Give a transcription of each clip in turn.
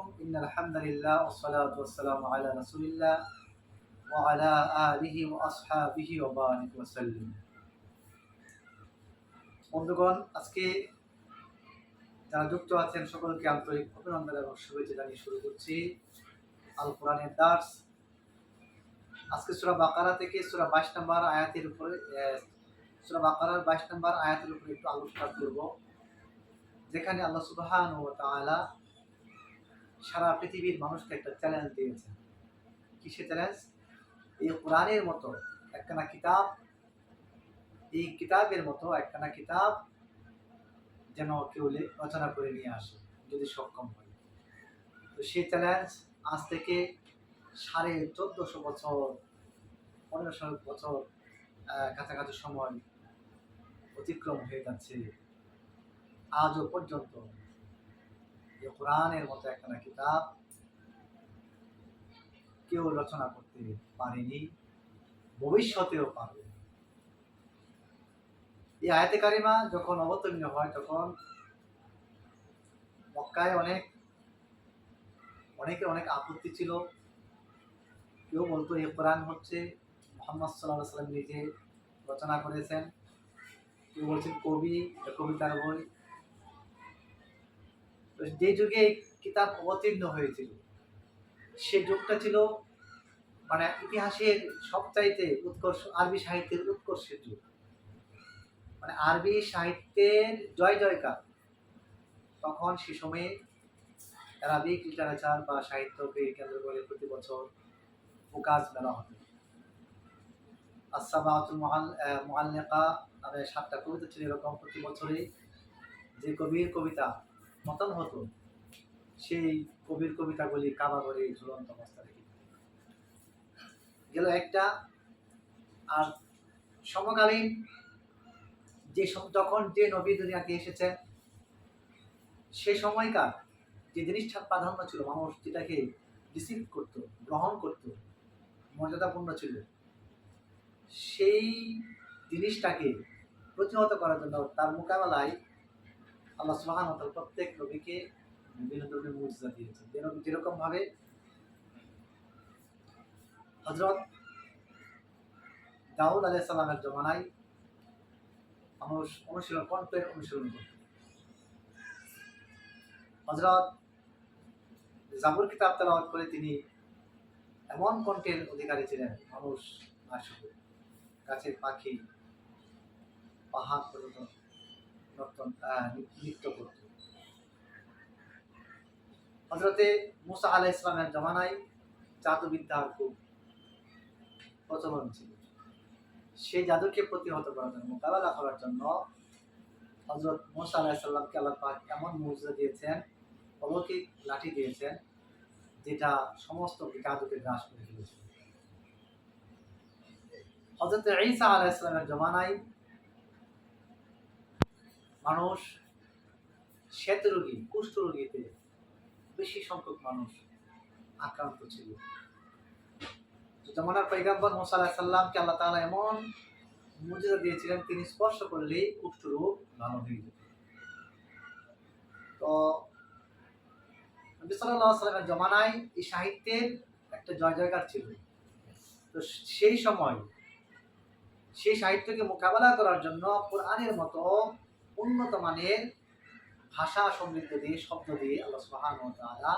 عليكم إن الحمد لله والصلاة والسلام على رسول الله وعلى آله وأصحابه وبارك وسلم বন্ধুগণ আজকে যারা যুক্ত আছেন সকলকে আন্তরিক অভিনন্দন এবং শুভেচ্ছা জানিয়ে শুরু করছি আল কোরআনের দার্স আজকে সুরা বাকারা থেকে সুরা বাইশ নম্বর আয়াতের উপরে সুরা বাকারার বাইশ নম্বর আয়াতের উপরে একটু আলোচনা করব যেখানে আল্লাহ সুবহান ও তাআলা সারা পৃথিবীর মানুষকে একটা চ্যালেঞ্জ দিয়েছেন কিসে চ্যালেঞ্জ এই কোরআনের মতো একখানা কিতাব, এই কিতাবের মতো একখানা কিতাব যেন কেউ রচনা করে নিয়ে আসে, যদি সক্ষম হয়। তো সেই চ্যালেঞ্জ আজ থেকে সাড়ে চোদ্দশো বছর, পনেরোশো বছর কাছাকাছি সময় অতিক্রম হয়ে যাচ্ছে। আজও পর্যন্ত এই কোরআনের মতো একখানা কিতাব কেউ রচনা করতে পারেনি, ভবিষ্যতেও পারবে। এই আয়াতে কারিমা যখন অবতীর্ণ হয়, তখন মক্কায় অনেক অনেকের অনেক আপত্তি ছিল। কেউ বলতো এই কোরআন হচ্ছে মোহাম্মদ সাল্লাহ সাল্লাম নিজে রচনা করেছেন। কেউ বলছেন, কবি, কবিতার বই। যে যুগে এই কিতাব অবতীর্ণ হয়েছিল, সে যুগটা ছিল মানে ইতিহাসের সবচাইতে উৎকর্ষ, আরবি সাহিত্যের উৎকর্ষের যুগ। মানে আরবি সাহিত্যের জয় জয়কার। তখন সে সময়ে অ্যারাবিক লিটারেচার বা সাহিত্যকে কেন্দ্র করে প্রতি বছর ফোকাস মেলা হতো। আসাবাতুল মহাল মহাল্লেকা নামে সাতটা কবিতা ছিল এরকম প্রতি বছরে যে কবির কবিতা মতন হতো, সেই কবির কবিতাগুলি কাবা করে ঝুলন্ত অবস্থা দিত। গেল একটা, আর সমকালীন যে যখন যে নবী দুনিয়াতে এসেছেন সে সময়কার যে জিনিসটার প্রাধান্য ছিল, মানুষ যেটাকে রিসিভ করত, গ্রহণ করত, মর্যাদাপূর্ণ ছিল, সেই জিনিসটাকে প্রতিহত করার জন্য তার মোকাবেলায় আল্লাহ প্রত্যেক নবীকে বিভিন্ন ধরনের মুজিজা দিয়েছেন। যেরকম ভাবে হজরত দাউদ আলাহ সাল্লামের জমানায় মানুষ অনুশীলন, কণ্ঠের অনুশীলন করত হজরত জাবুর কিতাব তেলাওয়াত করে তিনি এমন কণ্ঠের অধিকারী ছিলেন, মানুষ শুধু গাছের পাখি, পাহাড় পর্যন্ত নর্তন নৃত্য করত। হজরতে মুসা আলাহ ইসলামের জমানায় জাদুবিদ্যার খুব প্রচলন ছিল। সেই জাদুকে প্রতিহত করার জন্য, মোকাবেলা করার জন্য হজরত মুসা আলাহ সাল্লামকে আল্লাহ এমন মুজা দিয়েছেন, অলৌকিক লাঠি দিয়েছেন, যেটা সমস্ত জাদুকে গ্রাস করে ফেলেছিল। হজরত ঈসা আলাহ ইসলামের জমানায় মানুষ শ্বেত রোগী, কুষ্ঠ রোগীতে বেশি সংখ্যক মানুষ আক্রান্ত ছিল। জমানার পৈগাম্বর মোসা আলাহ সাল্লামকে আল্লাহ তাআলা এমন মুজিজা দিয়েছিলেন, তিনি স্পর্শ করলেই কুষ্ঠ রোগ ভালো হয়ে যেত। তো নবী সাল্লামের জমানায় এই সাহিত্যের একটা জয় জয়কার ছিল। তো সেই সময় সেই সাহিত্যকে মোকাবেলা করার জন্য কোরআনের মতো উন্নত মানের ভাষা সমৃদ্ধ দিয়ে, শব্দ দিয়ে আল্লাহ সুবহানাহু ওয়া তাআলা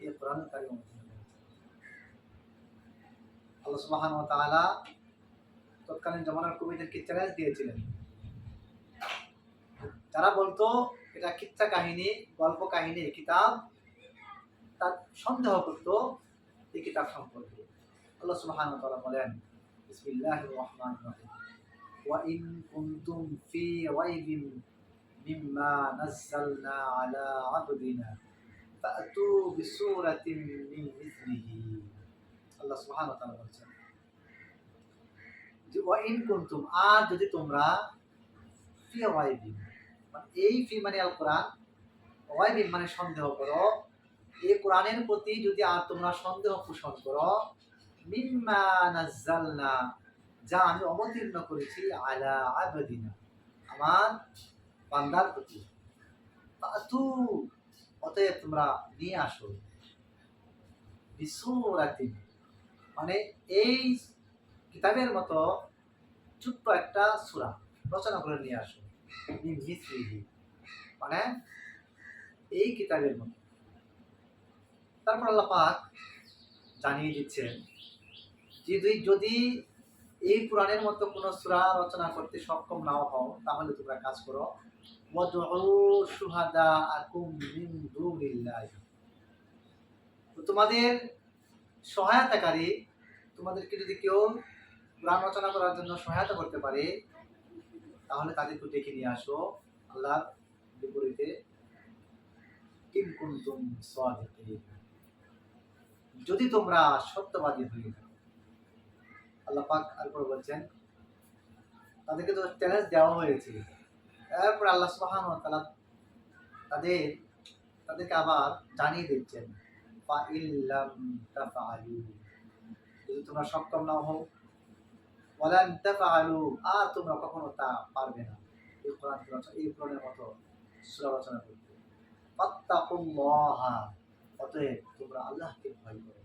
এই কোরআন করেছেন। আল্লাহ সুবহানাহু ওয়া তৎকালীন জমানার কবিদেরকে চ্যালেঞ্জ দিয়েছিলেন। যারা বলতো, এটা কিচ্ছা কাহিনী, গল্প কাহিনী কিতাব। তার সন্দেহ করতো এই কিতাব সম্পর্কে। আল্লাহ সুবহানাহু ওয়া বলেন, বিসমিল্লাহির রহমানির রহিম। ইন কুনতুম ফি রাইবিন মিম্মা নাযালনা আলা আবদিনা ফাতু বিসূরাতিন মিন মিথলিহি আল্লাহ সুবহানাহু ওয়া তাআলা বলছেন। যে ওয়া ইন কুনতুম আর যদি তোমরা ফি রাইবিন মানে এই ফি মানে আল কোরআন ওয়াইবিন মানে সন্দেহ করো, এই কোরআনের প্রতি যদি আর তোমরা সন্দেহ পোষণ করো, মিম্মা নাজ্জালনা যা আমি অবতীর্ণ করেছি আলা আবদিনা, আমার বান্দার প্রতি। ফাতু অতএব তোমরা নিয়ে আসো। বিসুরাতিন মানে এই কিতাবের মতো ছোট্ট একটা সূরা রচনা করে নিয়ে আসো। মিন এই কিতাবের মতো। তারপর আল্লাহ পাক জানিয়ে দিচ্ছেন যে যদি এই কোরআনের মতো কোনো সূরা রচনা করতে সক্ষম নাও হও, তাহলে তোমরা কাজ করো। তোমাদের সহায়তাকারী তোমাদেরকে যদি কেউ কোরআন রচনা করার জন্য সহায়তা করতে পারে, তাহলে তাদেরকে ডেকে নিয়ে আসো। আল্লাহর বিপরীতে যদি তোমরা সত্যবাদী হয়ে আল্লাহ পাক তারপর বলছেন, তাদেরকে তো চ্যালেঞ্জ দেওয়া হয়েছে তারপর আল্লাহ ওয়া তাআলা তাদের, তাদেরকে আবার জানিয়ে দিচ্ছেন যদি তোমরা সক্ষম না হও তাফআলু। আর তোমরা কখনো তা পারবে না। এই কোরআন এই কোরআনের মতো সূরা রচনা করতে। অতএব তোমরা আল্লাহকে ভয় করো।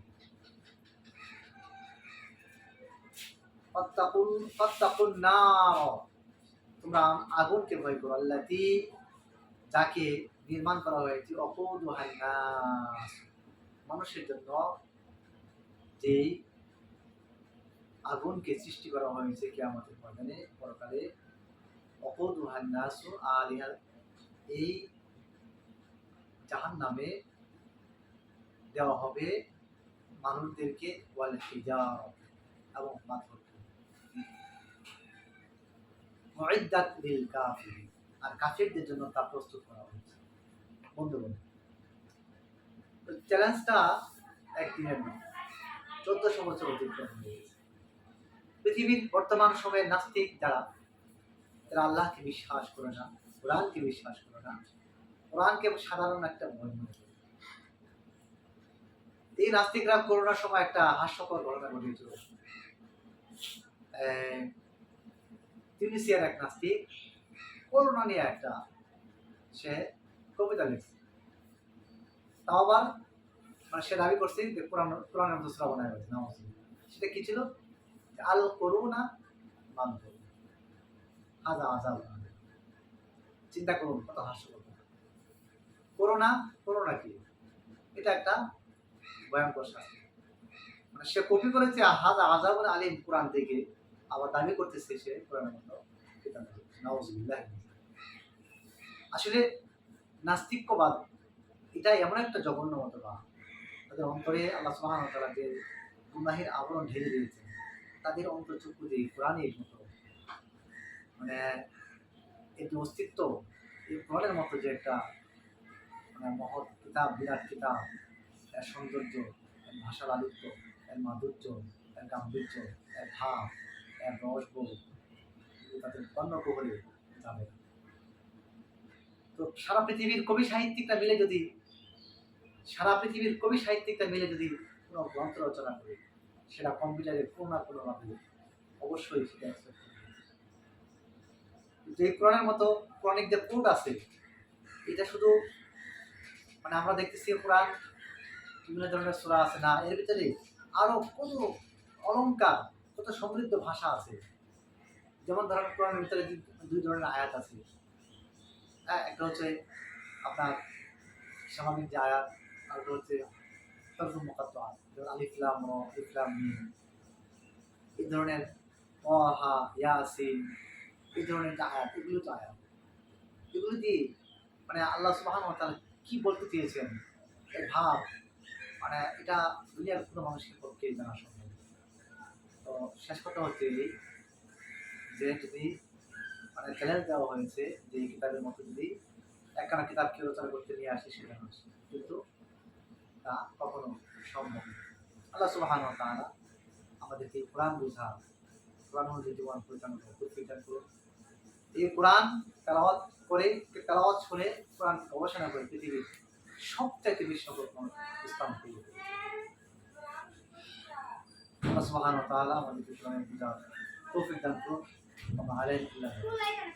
ফাত্তাকুন ফাত্তাকুন নার। তোমরা আগুনকে ভয় করো, আল্লাতি যাকে নির্মাণ করা হয়েছে অপদুহাই মানুষের জন্য যেই আগুনকে সৃষ্টি করা হয়েছে কেয়ামতের ময়দানে, পরকালে অপদুহান নাসু আর ইহার, এই জাহান নামে দেওয়া হবে মানুষদেরকে ওয়াল হিজার এবং পাথরকে আর কাফিরদের জন্য তা প্রস্তুত করা হয়েছে। বন্ধুগণ, চ্যালেঞ্জটা একদিনের নয়, চোদ্দশো বছর অতিক্রম হয়ে গেছে পৃথিবীর বর্তমান সময়ে নাস্তিক যারা, তারা আল্লাহকে বিশ্বাস করে না, কোরআনকে বিশ্বাস করে না। কোরআনকে সাধারণ একটা ভয় মনে করে। এই নাস্তিকরা করোনার সময় একটা হাস্যকর ঘটনা ঘটিয়েছিল। তিউনিসিয়ার এক নাস্তিক, করোনা নিয়ে একটা, সে কবিতা লিখছে। তাও আবার মানে সে দাবি করছে যে কোরআন কোরআনের মতো বানায় হয়েছে নামাজ। সেটা কি ছিল? আল করুণা বান্ধব হাজা হাজার চিন্তা করুন, কত হাস্যকর। করোনা করোনা কি? এটা একটা ভয়ঙ্কর শাস্তি। মানে সে কপি করেছে হাজা করে আলিম কোরআন থেকে। আবার দাবি করতেছে সে আসলে নাস্তিক্যবাদ, এটা এমন একটা জঘন্য মতবাদ, তাদের অন্তরে আল্লাহ ওয়া তাআলা যে গুনাহের আবরণ ঢেলে দিয়েছেন, তাদের অন্তর্চক্ষু দিয়ে কোরআনের মতো মানে এই অস্তিত্ব এই কোরআনের মতো যে একটা মানে মহৎ কিতাব, বিরাট কিতাব, এর সৌন্দর্য, এর ভাষা লালিত্য এর মাধুর্য, এর গাম্ভীর্য, এর ভাব রসবোধ এগুলো তাদের বর্ণ প্রহরে যাবে তো সারা পৃথিবীর কবি সাহিত্যিকরা মিলে যদি, সারা পৃথিবীর কবি সাহিত্যিকরা মিলে যদি কোনো গ্রন্থ রচনা করে, সেটা কম্পিউটারে কোনো না কোনো ভাবে অবশ্যই সেটা। কিন্তু এই কোরআনের মতো কোরআনিক যে কোড আছে, এটা শুধু মানে আমরা দেখতেছি কোরআন, বিভিন্ন ধরনের সূরা আছে না, এর ভিতরে আরও কত অলংকার কত সমৃদ্ধ ভাষা আছে? যেমন ধরেন কোরআনের ভিতরে দুই- ধরনের আয়াত আছে। হ্যাঁ একটা হচ্ছে আপনার স্বাভাবিক যে আয়াত আর একটা হচ্ছে তরফুল মুকাদ্দাস যেমন আলিফলাম র ইসলাম এই ধরনের অহা ইয়াসিন এই ধরনের যে আয়াত, এগুলো তো আয়াত। এগুলো দিয়ে মানে আল্লাহ সুবহান তাআলা কি বলতে চেয়েছেন? এর ভাব? মানে এটা দুনিয়ার কোনো মানুষের পক্ষে জানা সম্ভব শেষ কথা হচ্ছে এই যে যদি মানে চ্যালেঞ্জ দেওয়া হয়েছে যে এই কিতাবের মতো যদি একখানা কিতাবকে রচনা করতে নিয়ে আসে সেটা হচ্ছে কিন্তু তা কখনো সম্ভব আল্লাহ সুবহান তাআলা আমাদেরকে কোরআন বোঝা কোরআন অনুযায়ী জীবন পরিচালনা করে পরিচালনা করুন এই কোরআন তেলাওয়াত করে, তেলাওয়াত শুনে কোরআন গবেষণা করে পৃথিবীর সবচাইতে বিশ্বকর মানুষ ইসলাম করে আল্লাহ সুবহান ওয়া তাআলা আমাদেরকে কোরআনের বোঝা তৌফিক দান করুন আমরা আলাইকুম